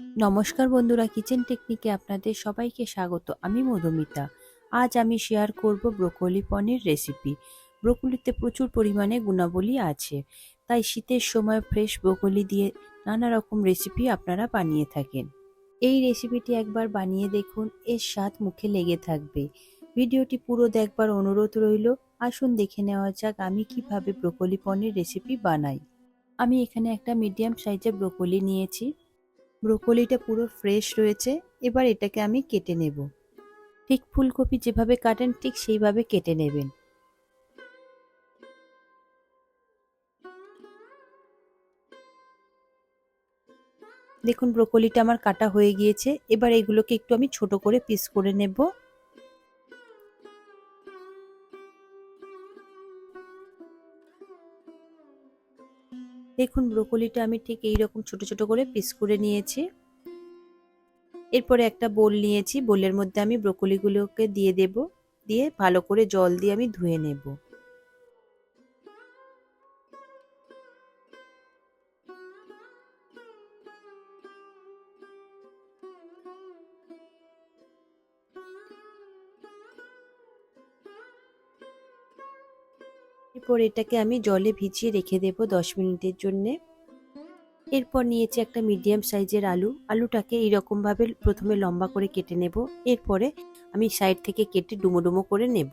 নমস্কার বন্ধুরা কিচেন টেকনিকে আপনাদের সবাইকে স্বাগত। আমি মধুমিতা। আজ আমি শেয়ার করব ব্রোকলি পনির রেসিপি ব্রোকলিতে প্রচুর পরিমাণে গুণাবলী আছে। তাই শীতের সময় ফ্রেশ ব্রোকলি দিয়ে নানা রকম রেসিপি আপনারা বানিয়ে থাকেন। এই রেসিপিটি একবার বানিয়ে দেখুন, এর স্বাদ মুখে লেগে থাকবে। ভিডিওটি পুরো দেখবার অনুরোধ রইল। আসুন দেখে নেওয়া যাক আমি কীভাবে ব্রোকলি পনির রেসিপি বানাই। আমি এখানে একটা মিডিয়াম সাইজের ব্রোকলি নিয়েছি। ব্রোকলিটা পুরো ফ্রেশ রয়েছে, এবার এটাকে আমি কেটে নেব। ঠিক ফুলকপি যেভাবে কাটেন, ঠিক সেইভাবে কেটে নেবেন। দেখুন, ব্রোকলিটা আমার কাটা হয়ে গিয়েছে, এবার এগুলোকে একটু আমি ছোট করে পিস করে নেব। দেখুন, ব্রোকলিটা আমি ঠিক এই রকম ছোট ছোট করে পিস করে নিয়েছি। এরপরে একটা বোল নিয়েছি। বোলের মধ্যে আমি ব্রোকলিগুলোকে দিয়ে দেব। দিয়ে ভালো করে জল দিয়ে আমি ধুয়ে নেব। এরপর এটাকে আমি জলে ভিজিয়ে রেখে দেবো দশ মিনিটের জন্যে। এরপর নিয়েছি একটা মিডিয়াম সাইজের আলু। আলুটাকে এইরকমভাবে প্রথমে লম্বা করে কেটে নেব। এরপরে আমি সাইড থেকে কেটে ডুমো ডুমো করে নেব।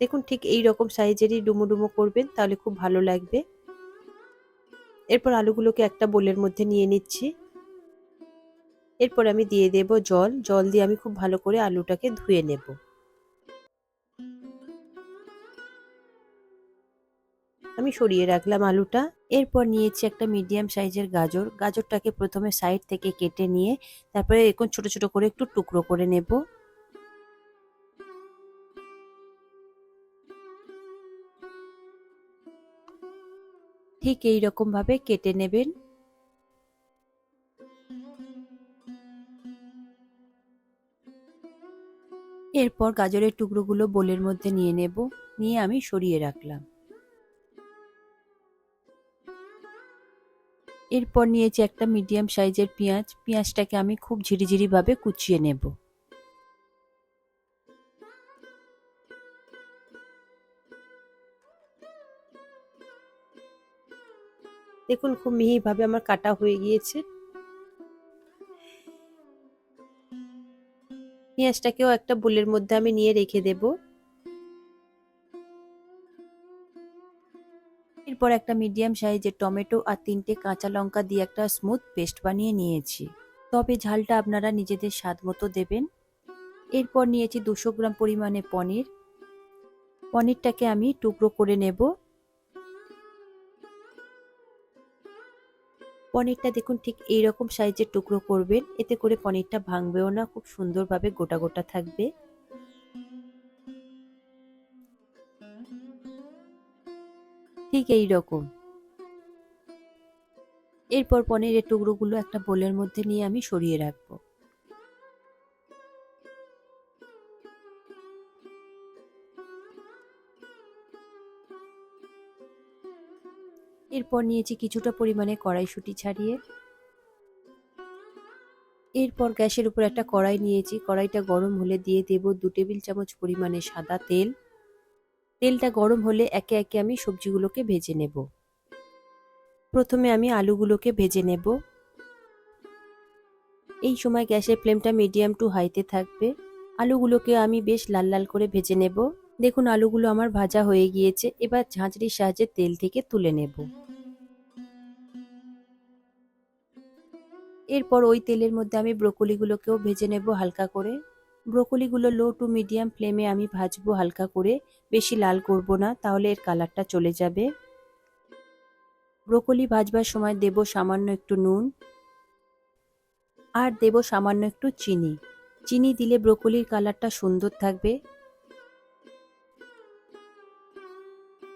দেখুন, ঠিক এই রকম সাইজেরই ডুমো ডুমো করবেন, তাহলে খুব ভালো লাগবে। এরপর আলুগুলোকে একটা বোলের মধ্যে নিয়ে নিচ্ছি। এরপর আমি দিয়ে দেব জল। জল দিয়ে আমি খুব ভালো করে আলুটাকে ধুয়ে নেব। আমি সরিয়ে রাখলাম আলুটা। এরপর নিয়েছি একটা মিডিয়াম সাইজের গাজর। গাজরটাকে প্রথমে সাইড থেকে কেটে নিয়ে তারপরে এরকম ছোট ছোট করে একটু টুকরো করে নেব। ঠিক এই রকম ভাবে কেটে নেবেন। এরপর গাজরের টুকরোগুলো বোলের মধ্যে নিয়ে নেব, নিয়ে আমি সরিয়ে রাখলাম। এরপর নিয়েছি একটা মিডিয়াম সাইজের পেঁয়াজ। পেঁয়াজটাকে আমি খুব ঝিরিঝিরি ভাবে কুচিয়ে নেব। দেখুন, খুব মিহিভাবে আমার কাটা হয়ে গিয়েছে। পেঁয়াজটাকেও একটা বুলের মধ্যে আমি নিয়ে রেখে দেব। এরপর একটা মিডিয়াম সাইজের টমেটো আর তিনটে কাঁচা লঙ্কা দিয়ে একটা স্মুথ পেস্ট বানিয়ে নিয়েছি। তবে ঝালটা আপনারা নিজেদের স্বাদ মতো দেবেন। এরপর নিয়েছি দুশো গ্রাম পরিমাণে পনির। পনিরটাকে আমি টুকরো করে নেব। পনিরটা দেখুন ঠিক এইরকম সাইজের টুকরো করবেন। এতে করে পনিরটা ভাঙবেও না, খুব সুন্দরভাবে গোটা গোটা থাকবে। ঠিক এই রকম এরপর পনিরের টুকরোগুলো একটা বোলের মধ্যে নিয়ে আমি সরিয়ে রাখব। এরপর নিয়েছি কিছুটা পরিমাণে কড়াইশুঁটি ছাড়িয়ে। এরপর গ্যাসের উপর একটা কড়াই নিয়েছি। কড়াইটা গরম হলে দিয়ে দেব দু টেবিল চামচ পরিমাণে সাদা তেল। তেলটা গরম হলে একে একে আমি সবজিগুলোকে ভেজে নেব। প্রথমে আমি আলুগুলোকে ভেজে নেব। এই সময় গ্যাসের ফ্লেমটা মিডিয়াম টু হাইতে থাকবে। আলুগুলোকে আমি বেশ লাল লাল করে ভেজে নেব। দেখুন আলুগুলো আমার ভাজা হয়ে গিয়েছে। এবার ঝাঁঝরির সাহায্যে তেল থেকে তুলে নেব। এরপর ওই তেলের মধ্যে আমি ব্রোকলিগুলোকেও ভেজে নেব হালকা করে। ব্রোকলিগুলো লো টু মিডিয়াম ফ্লেমে আমি ভাজবো হালকা করে। বেশি লাল করব না, তাহলে এর কালারটা চলে যাবে। ব্রোকলি ভাজবার সময় দেব সামান্য একটু নুন। আর দেব সামান্য একটু চিনি। চিনি দিলে ব্রোকলির কালারটা সুন্দর থাকবে।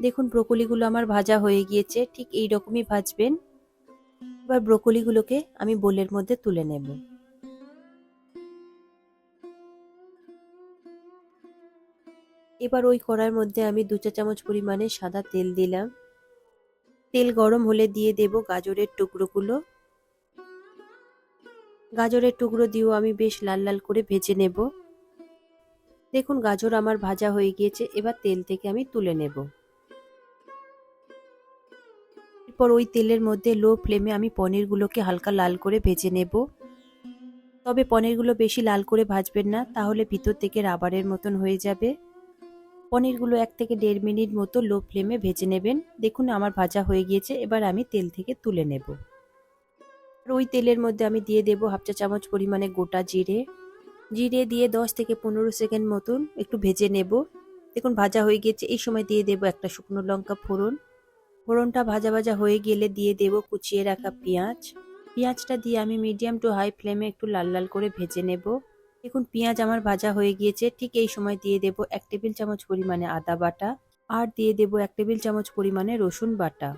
দেখুন, ব্রোকলিগুলো আমার ভাজা হয়ে গিয়েছে, ঠিক এই রকমই ভাজবেন। এবার ব্রোকলিগুলোকে আমি বোলের মধ্যে তুলে নেব। এবার ওই কড়ার মধ্যে আমি দু চা চামচ পরিমাণে সাদা তেল দিলাম। তেল গরম হলে দিয়ে দেব গাজরের টুকরোগুলো। গাজরের টুকরো দিয়েও আমি বেশ লাল লাল করে ভেজে নেব। দেখুন গাজর আমার ভাজা হয়ে গিয়েছে, এবার তেল থেকে আমি তুলে নেব। এরপর ওই তেলের মধ্যে লো ফ্লেমে আমি পনিরগুলোকে হালকা লাল করে ভেজে নেব। তবে পনিরগুলো বেশি লাল করে ভাজবেন না, তাহলে ভিতর থেকে রাবারের মতন হয়ে যাবে। পনিরগুলো এক থেকে দেড় মিনিট মতো লো ফ্লেমে ভেজে নেবেন। দেখুন, আমার ভাজা হয়ে গিয়েছে, এবার আমি তেল থেকে তুলে নেব। আর ওই তেলের মধ্যে আমি দিয়ে দেবো হাফ চা চামচ পরিমাণে গোটা জিরে। জিরে দিয়ে দশ থেকে পনেরো সেকেন্ড মতন একটু ভেজে নেব। দেখুন, ভাজা হয়ে গিয়েছে, এই সময় দিয়ে দেবো একটা শুকনো লঙ্কা ফোড়ন। ফোড়নটা ভাজা ভাজা হয়ে গেলে দিয়ে দেব কুচিয়ে রাখা পেঁয়াজ। পেঁয়াজটা দিয়ে আমি মিডিয়াম টু হাই ফ্লেমে একটু লাল লাল করে ভেজে নেব। দেখুন, পেঁয়াজ আমার ভাজা হয়ে গিয়েছে। ঠিক এই সময় দিয়ে দেব এক টেবিল চামচ পরিমাণে আদা বাটা আর দিয়ে দেব এক টেবিল চামচ পরিমাণে রসুন বাটা।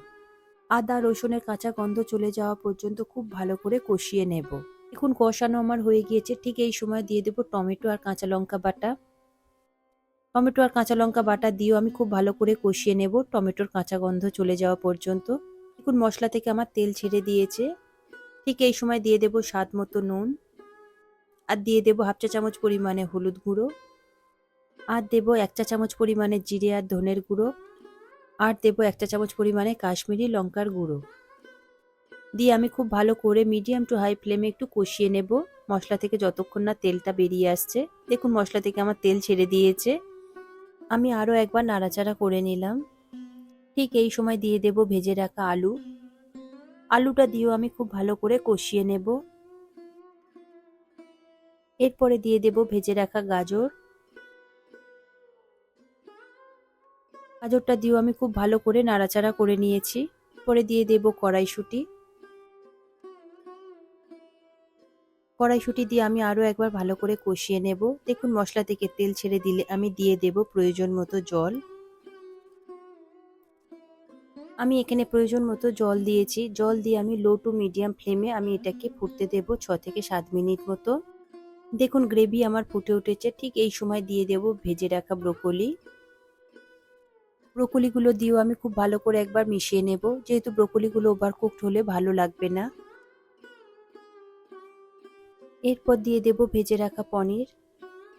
আদা, রসুনের কাঁচা গন্ধ চলে যাওয়া পর্যন্ত খুব ভালো করে কষিয়ে নেব। দেখুন, কষানো আমার হয়ে গিয়েছে। ঠিক এই সময় দিয়ে দেব টমেটো আর কাঁচা লঙ্কা বাটা। টমেটো আর কাঁচা লঙ্কা বাটা দিয়েও আমি খুব ভালো করে কষিয়ে নেব। টমেটোর কাঁচা গন্ধ চলে যাওয়া পর্যন্ত। দেখুন, মশলা থেকে আমার তেল ছেড়ে দিয়েছে। ঠিক এই সময় দিয়ে দেব স্বাদ মতো নুন। আর দিয়ে দেব হাফ চা চামচ পরিমাণে হলুদ গুঁড়ো। আর দেব এক চা চামচ পরিমাণে জিরে আর ধনের গুঁড়ো। আর দেব এক চা চামচ পরিমাণে কাশ্মীরি লঙ্কার গুঁড়ো। দিয়ে আমি খুব ভালো করে মিডিয়াম টু হাই ফ্লেমে একটু কষিয়ে নেব। মশলা থেকে যতক্ষণ না তেলটা বেরিয়ে আসছে। দেখুন, মশলা থেকে আমার তেল ছেড়ে দিয়েছে। আমি আরও একবার নাড়াচাড়া করে নিলাম। ঠিক এই সময় দিয়ে দেব ভেজে রাখা আলু। আলুটা দিয়েও আমি খুব ভালো করে কষিয়ে নেব। এরপরে দিয়ে দেব ভেজে রাখা গাজর। গাজরটা দিয়েও আমি খুব ভালো করে নাড়াচাড়া করে নিয়েছি। পরে দিয়ে দেব কড়াইশুঁটি। কড়াইশুঁটি দিয়ে আমি আরও একবার ভালো করে কষিয়ে নেব। দেখুন, মশলা থেকে তেল ছেড়ে দিলে আমি দিয়ে দেব প্রয়োজন মতো জল। আমি এখানে প্রয়োজন মতো জল দিয়েছি। জল দিয়ে আমি লো টু মিডিয়াম ফ্লেমে আমি এটাকে ফুটতে দেব ছ থেকে সাত মিনিট মতো। দেখুন গ্রেভি আমার ফুটে উঠেছে। ঠিক এই সময় দিয়ে দেব ভেজে রাখা ব্রোকলি। ব্রোকলিগুলো দিয়েও আমি খুব ভালো করে একবার মিশিয়ে নেব। যেহেতু ব্রোকলিগুলো ওভার কুকড হলে ভালো লাগবে না। এরপর দিয়ে দেব ভেজে রাখা পনির।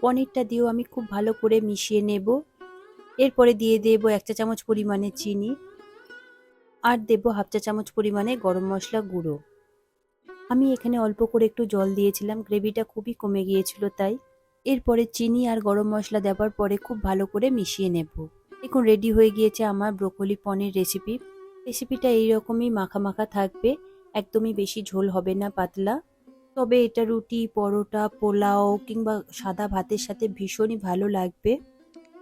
পনিরটা দিয়েও আমি খুব ভালো করে মিশিয়ে নেব। এরপরে দিয়ে দেব এক চা চামচ পরিমাণে চিনি। আর দেব হাফ চা চামচ পরিমাণে গরম মশলা গুঁড়ো। আমি এখানে অল্প করে একটু জল দিয়েছিলাম, গ্রেভিটা খুবই কমে গিয়েছিল তাই। এরপরে চিনি আর গরম মশলা দেওয়ার পরে খুব ভালো করে মিশিয়ে নেব। দেখুন রেডি হয়ে গিয়েছে আমার ব্রোকলি পনির রেসিপি রেসিপিটা এইরকমই মাখা মাখা থাকবে, একদমই বেশি ঝোল হবে না, পাতলা। তবে এটা রুটি, পরোটা, পোলাও কিংবা সাদা ভাতের সাথে ভীষণই ভালো লাগবে।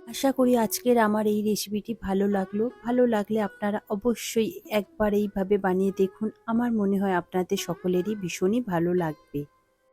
আশা করি আজকের আমার এই রেসিপিটি ভালো লাগল। ভালো লাগলে আপনারা অবশ্যই একবার এইভাবে বানিয়ে দেখুন। আমার মনে হয় আপনাদের সকলেরই ভীষণই ভালো লাগবে।